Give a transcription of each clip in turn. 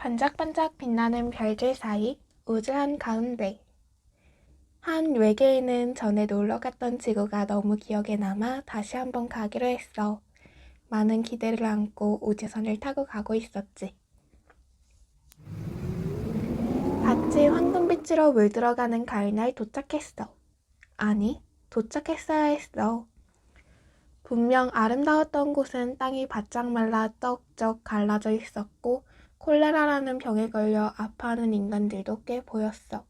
반짝반짝 빛나는 별들 사이 우주한 가운데 한 외계인은 전에 놀러 갔던 지구가 너무 기억에 남아 다시 한번 가기로 했어. 많은 기대를 안고 우주선을 타고 가고 있었지. 밭이 황금빛으로 물들어가는 가을날 도착했어. 아니, 도착했어야 했어. 분명 아름다웠던 곳은 땅이 바짝 말라 쩍쩍 갈라져 있었고 콜레라라는 병에 걸려 아파하는 인간들도 꽤 보였어.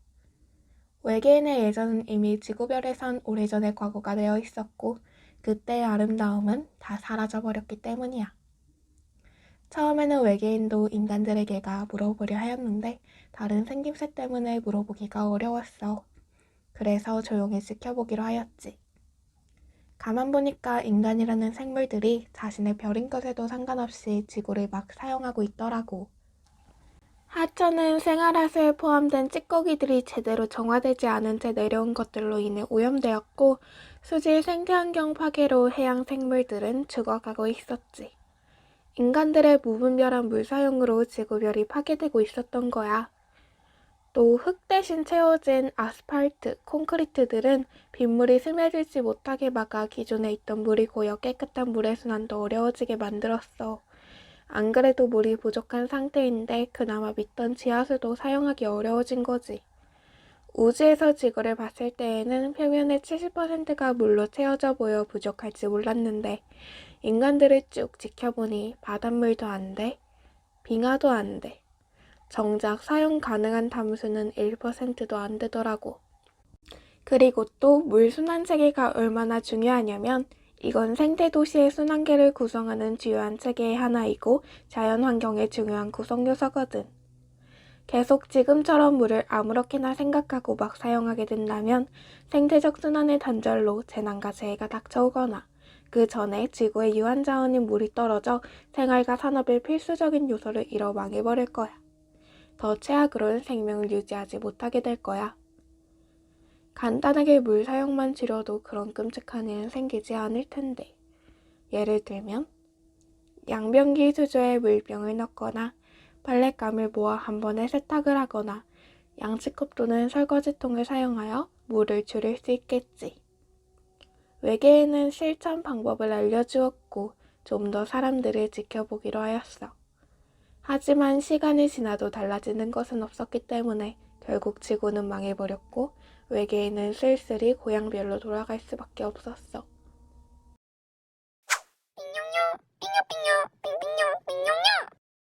외계인의 예전은 이미 지구별에선 오래전의 과거가 되어 있었고 그때의 아름다움은 다 사라져버렸기 때문이야. 처음에는 외계인도 인간들에게가 물어보려 하였는데 다른 생김새 때문에 물어보기가 어려웠어. 그래서 조용히 지켜보기로 하였지. 가만 보니까 인간이라는 생물들이 자신의 별인 것에도 상관없이 지구를 막 사용하고 있더라고. 하천은 생활하수에 포함된 찌꺼기들이 제대로 정화되지 않은 채 내려온 것들로 인해 오염되었고 수질 생태환경 파괴로 해양 생물들은 죽어가고 있었지. 인간들의 무분별한 물 사용으로 지구별이 파괴되고 있었던 거야. 또 흙 대신 채워진 아스팔트, 콘크리트들은 빗물이 스며들지 못하게 막아 기존에 있던 물이 고여 깨끗한 물의 순환도 어려워지게 만들었어. 안 그래도 물이 부족한 상태인데 그나마 믿던 지하수도 사용하기 어려워진 거지. 우주에서 지구를 봤을 때에는 표면의 70%가 물로 채워져 보여 부족할지 몰랐는데 인간들을 쭉 지켜보니 바닷물도 안 돼, 빙하도 안 돼. 정작 사용 가능한 담수는 1%도 안 되더라고. 그리고 또 물 순환 체계가 얼마나 중요하냐면 이건 생태 도시의 순환계를 구성하는 주요한 체계의 하나이고 자연 환경의 중요한 구성 요소거든. 계속 지금처럼 물을 아무렇게나 생각하고 막 사용하게 된다면 생태적 순환의 단절로 재난과 재해가 닥쳐오거나 그 전에 지구의 유한 자원인 물이 떨어져 생활과 산업의 필수적인 요소를 잃어 망해버릴 거야. 더 최악으로는 생명을 유지하지 못하게 될 거야. 간단하게 물 사용만 줄여도 그런 끔찍한 일은 생기지 않을 텐데. 예를 들면, 양변기 수조에 물병을 넣거나 빨랫감을 모아 한 번에 세탁을 하거나 양치컵 또는 설거지통을 사용하여 물을 줄일 수 있겠지. 외계인은 실천 방법을 알려주었고 좀 더 사람들을 지켜보기로 하였어. 하지만 시간이 지나도 달라지는 것은 없었기 때문에 결국 지구는 망해버렸고 외계인은 쓸쓸히 고향별로 돌아갈 수밖에 없었어.